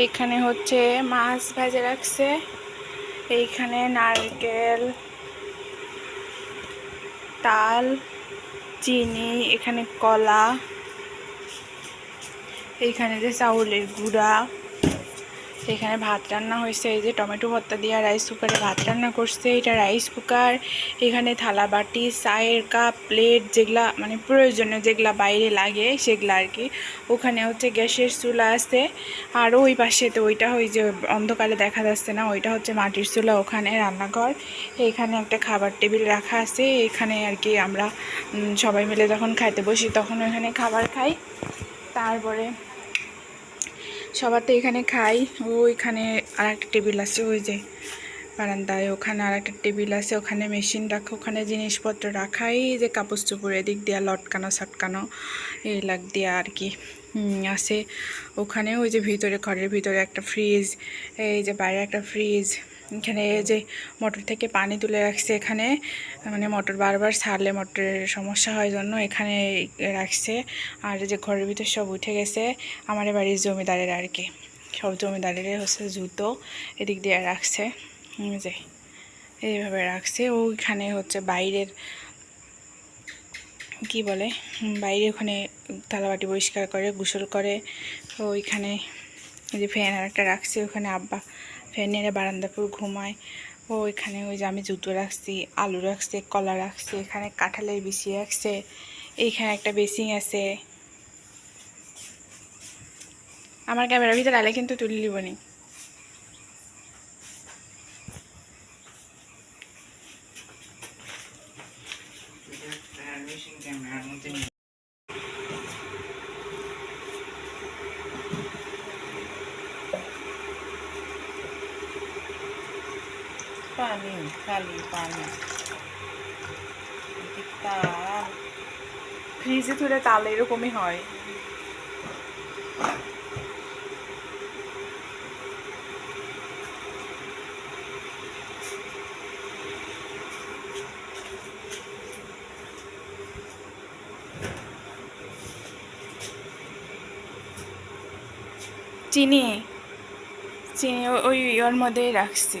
এইখানে হচ্ছে মাছ ভেজে রাখছে। এইখানে নারকেল, তাল, চিনি, এখানে কলা, এইখানে যে চাউলের গুঁড়া। এখানে ভাত রান্না হয়েছে, এই যে টমেটো ভর্তা দিয়ে রাইস কুকারে ভাত রান্না করছে, এটা রাইস কুকার এখানে থালা বাটি, চায়ের কাপ প্লেট যেগুলা মানে প্রয়োজনীয় যেগুলা বাইরে লাগে সেগুলা আর কি। ওখানে হচ্ছে গ্যাসের চুলা আছে, আর ওই পাশে তো ওইটা ওই যে অন্ধকারে দেখা যাচ্ছে না, ওইটা হচ্ছে মাটির চুলা, ওখানে রান্নাঘর। এখানে একটা খাবার টেবিল রাখা আছে, এখানে আর কি আমরা সবাই মিলে যখন খাইতে বসি তখন ওখানে খাবার খাই। তারপরে সবার তো এখানে খাই। ওইখানে আর একটা টেবিল আছে, ওই যে বারান্দায়। ওখানে আর একটা টেবিল আছে, ওখানে মেশিন রাখা, ওখানে জিনিসপত্র রাখাই যে কাপড় চোপড়, এদিক দিয়া লটকানো, সটকানো, এই লাগ দিয়া আর কি। আছে। ওখানে ওই যে ভিতরে, ঘরের ভিতরে একটা ফ্রিজ এই যে বাইরে একটা ফ্রিজ এখানে যে মোটর থেকে পানি তুলে রাখছে এখানে মানে মোটর বারবার ছাড়লে মোটরের সমস্যা হয় জন্য এখানে রাখছে। আর যে ঘরের ভিতর সব উঠে গেছে আমার বাড়ির জমিদারের আর কি। সব জমিদারের হচ্ছে জুতো এদিক দিয়ে রাখছে। যে এইভাবে রাখছে। ওইখানে হচ্ছে বাইরের, কি বলে বাইরে ওখানে থালাবাটি পরিষ্কার করে, গোসল করে। ওইখানে যে ফ্যান আর একটা রাখছে, ওখানে আব্বা ফ্যান নিয়ে বারান্দাপুর ঘুমায়। ও ওইখানে ওই যে আমি জুতো রাখছি, আলু রাখছে, কলা রাখছে, এখানে কাঁঠালের বিচি রাখছে এইখানে একটা বেসিং আছে। আমার ক্যামেরার ভিতরে আলে কিন্তু তুলে নিবনি পানি, খালি পানি। তার। ফ্রিজে তুলে তাহলে এরকমই হয়। চিনি। চিনি ওই ওর মধ্যেই রাখছি।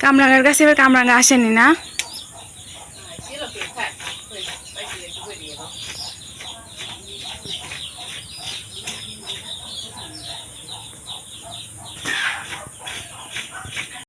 কামরাঙ্গার কাছে এবার কামরাঙ্গা আসেনি না?